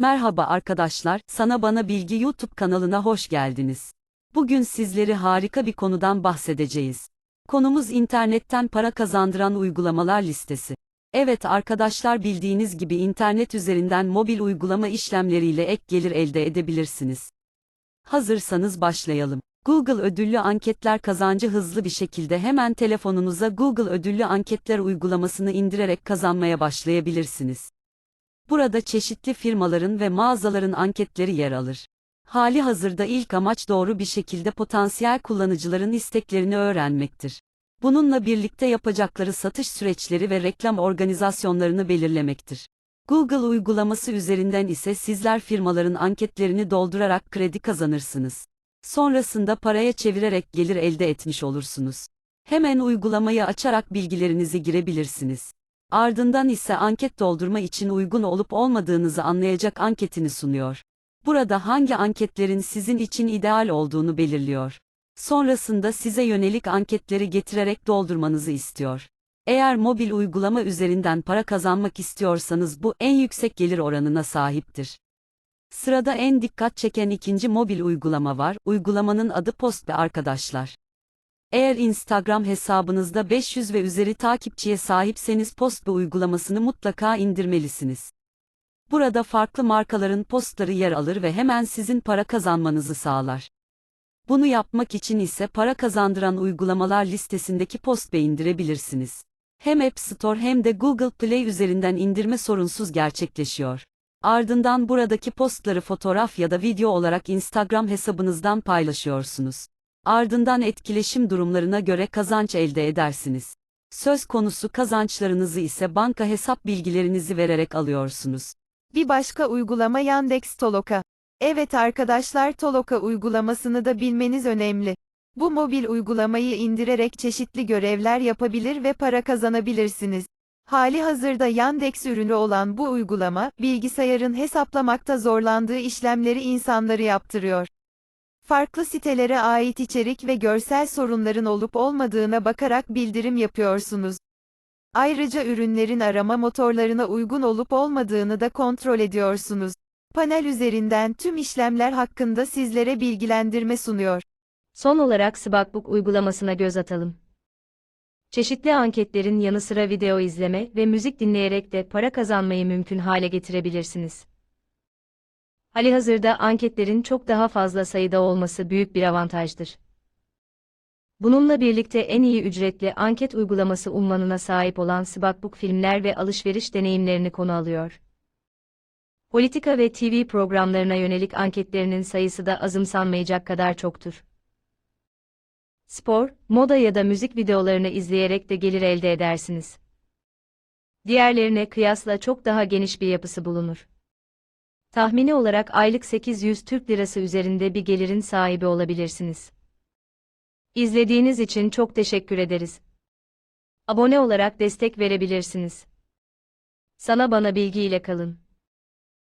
Merhaba arkadaşlar, Sana Bana Bilgi YouTube kanalına hoş geldiniz. Bugün sizleri harika bir konudan bahsedeceğiz. Konumuz internetten para kazandıran uygulamalar listesi. Evet arkadaşlar bildiğiniz gibi internet üzerinden mobil uygulama işlemleriyle ek gelir elde edebilirsiniz. Hazırsanız başlayalım. Google ödüllü anketler kazancı hızlı bir şekilde hemen telefonunuza Google ödüllü anketler uygulamasını indirerek kazanmaya başlayabilirsiniz. Burada çeşitli firmaların ve mağazaların anketleri yer alır. Hali hazırda ilk amaç doğru bir şekilde potansiyel kullanıcıların isteklerini öğrenmektir. Bununla birlikte yapacakları satış süreçleri ve reklam organizasyonlarını belirlemektir. Google uygulaması üzerinden ise sizler firmaların anketlerini doldurarak kredi kazanırsınız. Sonrasında paraya çevirerek gelir elde etmiş olursunuz. Hemen uygulamayı açarak bilgilerinizi girebilirsiniz. Ardından ise anket doldurma için uygun olup olmadığınızı anlayacak anketini sunuyor. Burada hangi anketlerin sizin için ideal olduğunu belirliyor. Sonrasında size yönelik anketleri getirerek doldurmanızı istiyor. Eğer mobil uygulama üzerinden para kazanmak istiyorsanız bu en yüksek gelir oranına sahiptir. Sırada en dikkat çeken ikinci mobil uygulama var. Uygulamanın adı Postbe arkadaşlar. Eğer Instagram hesabınızda 500 ve üzeri takipçiye sahipseniz Postbe uygulamasını mutlaka indirmelisiniz. Burada farklı markaların postları yer alır ve hemen sizin para kazanmanızı sağlar. Bunu yapmak için ise para kazandıran uygulamalar listesindeki Postbe indirebilirsiniz. Hem App Store hem de Google Play üzerinden indirme sorunsuz gerçekleşiyor. Ardından buradaki postları fotoğraf ya da video olarak Instagram hesabınızdan paylaşıyorsunuz. Ardından etkileşim durumlarına göre kazanç elde edersiniz. Söz konusu kazançlarınızı ise banka hesap bilgilerinizi vererek alıyorsunuz. Bir başka uygulama Yandex Toloka. Evet arkadaşlar Toloka uygulamasını da bilmeniz önemli. Bu mobil uygulamayı indirerek çeşitli görevler yapabilir ve para kazanabilirsiniz. Hali hazırda Yandex ürünü olan bu uygulama, bilgisayarın hesaplamakta zorlandığı işlemleri insanları yaptırıyor. Farklı sitelere ait içerik ve görsel sorunların olup olmadığına bakarak bildirim yapıyorsunuz. Ayrıca ürünlerin arama motorlarına uygun olup olmadığını da kontrol ediyorsunuz. Panel üzerinden tüm işlemler hakkında sizlere bilgilendirme sunuyor. Son olarak Sparkbook uygulamasına göz atalım. Çeşitli anketlerin yanı sıra video izleme ve müzik dinleyerek de para kazanmayı mümkün hale getirebilirsiniz. Halihazırda anketlerin çok daha fazla sayıda olması büyük bir avantajdır. Bununla birlikte en iyi ücretli anket uygulaması unvanına sahip olan Sparkbook filmler ve alışveriş deneyimlerini konu alıyor. Politika ve TV programlarına yönelik anketlerinin sayısı da azımsanmayacak kadar çoktur. Spor, moda ya da müzik videolarını izleyerek de gelir elde edersiniz. Diğerlerine kıyasla çok daha geniş bir yapısı bulunur. Tahmini olarak aylık 800 Türk Lirası üzerinde bir gelirin sahibi olabilirsiniz. İzlediğiniz için çok teşekkür ederiz. Abone olarak destek verebilirsiniz. Sana bana bilgi ile kalın.